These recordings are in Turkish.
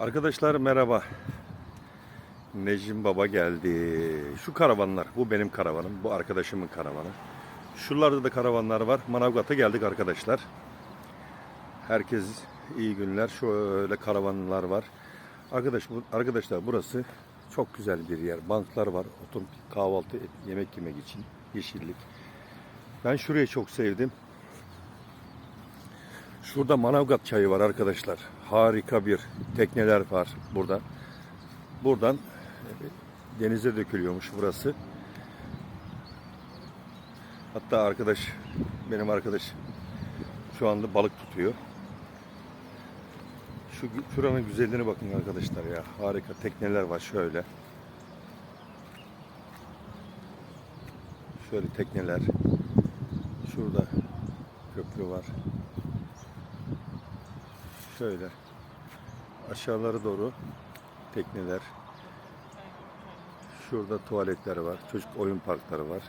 Arkadaşlar merhaba. Necim Baba geldi. Şu karavanlar, bu benim karavanım, bu arkadaşımın karavanı. Şuralarda da karavanlar var. Manavgat'a geldik arkadaşlar. Herkes iyi günler. Şöyle karavanlar var. Arkadaş, arkadaşlar burası çok güzel bir yer. Banklar var. Oturup kahvaltı, yemek yemek için. Yeşillik. Ben şurayı çok sevdim. Şurada Manavgat çayı var arkadaşlar. Harika bir tekneler var burada. Buradan denize dökülüyormuş burası. Hatta arkadaş, benim arkadaş şu anda balık tutuyor. Şu şuranın güzelliğine bakın arkadaşlar ya. Harika tekneler var şöyle. Şöyle tekneler. Şurada köprü var. Şöyle aşağılara doğru tekneler. Şurada tuvaletler var. Çocuk oyun parkları var.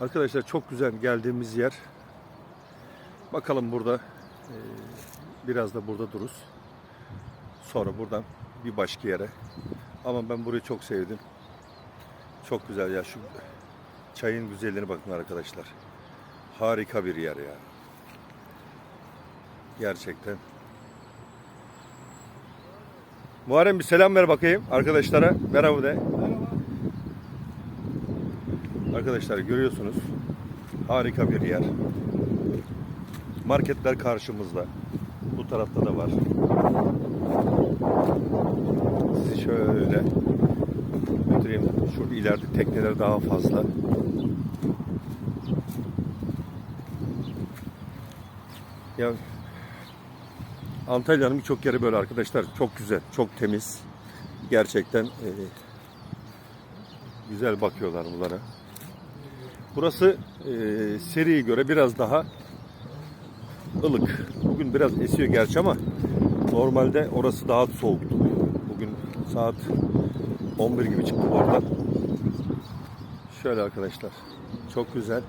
Arkadaşlar çok güzel geldiğimiz yer. Bakalım burada e, biraz da burada dururuz. Sonra buradan bir başka yere. Ama ben burayı çok sevdim. Çok güzel ya şu çayın güzelliğine bakın arkadaşlar. Harika bir yer ya. Gerçekten. Muharrem bir selam ver bakayım arkadaşlara. Merhaba de. Arkadaşlar görüyorsunuz. Harika bir yer. Marketler karşımızda. Bu tarafta da var. Sizi şöyle götüreyim. Şurada ileride tekneler daha fazla. Ya Antalya'nın birçok yeri böyle arkadaşlar. Çok güzel, çok temiz. Gerçekten e, güzel bakıyorlar bunlara. Burası e, seriye göre biraz daha ılık. Bugün biraz esiyor gerçi ama normalde orası daha soğuktu. Bugün saat 11 gibi çıktı oradan. Şöyle arkadaşlar. Çok güzel.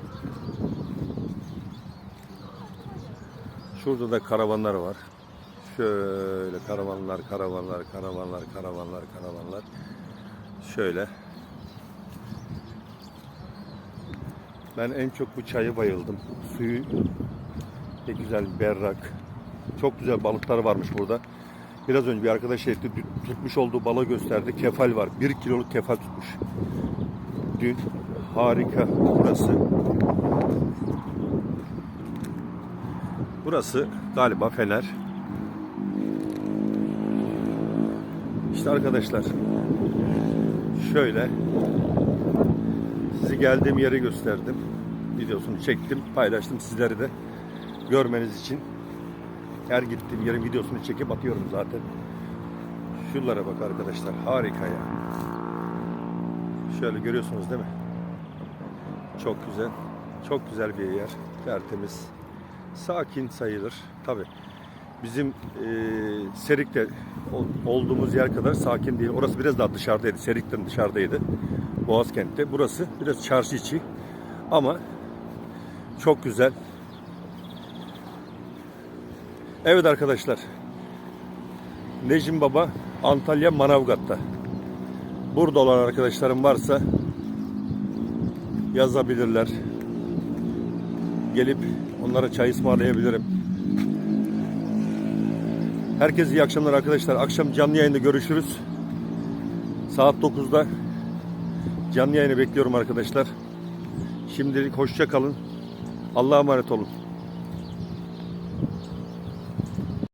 Şurada da karavanlar var. Şöyle karavanlar, karavanlar, karavanlar, karavanlar, karavanlar. Şöyle. Ben en çok bu çayı bayıldım. Suyu ne güzel, berrak. Çok güzel balıklar varmış burada. Biraz önce bir arkadaş etti, tutmuş olduğu balığı gösterdi. Kefal var. Bir kiloluk kefal tutmuş. Dün harika burası. Burası galiba Fener. Arkadaşlar şöyle sizi geldiğim yeri gösterdim. Videosunu çektim, paylaştım sizleri de görmeniz için. Her gittiğim yerin videosunu çekip atıyorum zaten. Şuralara bak arkadaşlar harika ya. Şöyle görüyorsunuz değil mi? Çok güzel. Çok güzel bir yer. Tertemiz. Sakin sayılır. Tabi bizim e, Serik'te ol- olduğumuz yer kadar sakin değil. Orası biraz daha dışarıdaydı. Serik'ten dışarıdaydı. Boğazkent'te. Burası biraz çarşı içi. Ama çok güzel. Evet arkadaşlar. Necim Baba Antalya Manavgat'ta. Burada olan arkadaşlarım varsa yazabilirler. Gelip onlara çay ısmarlayabilirim. Herkese iyi akşamlar arkadaşlar. Akşam canlı yayında görüşürüz. Saat 9'da canlı yayını bekliyorum arkadaşlar. Şimdilik hoşça kalın. Allah'a emanet olun.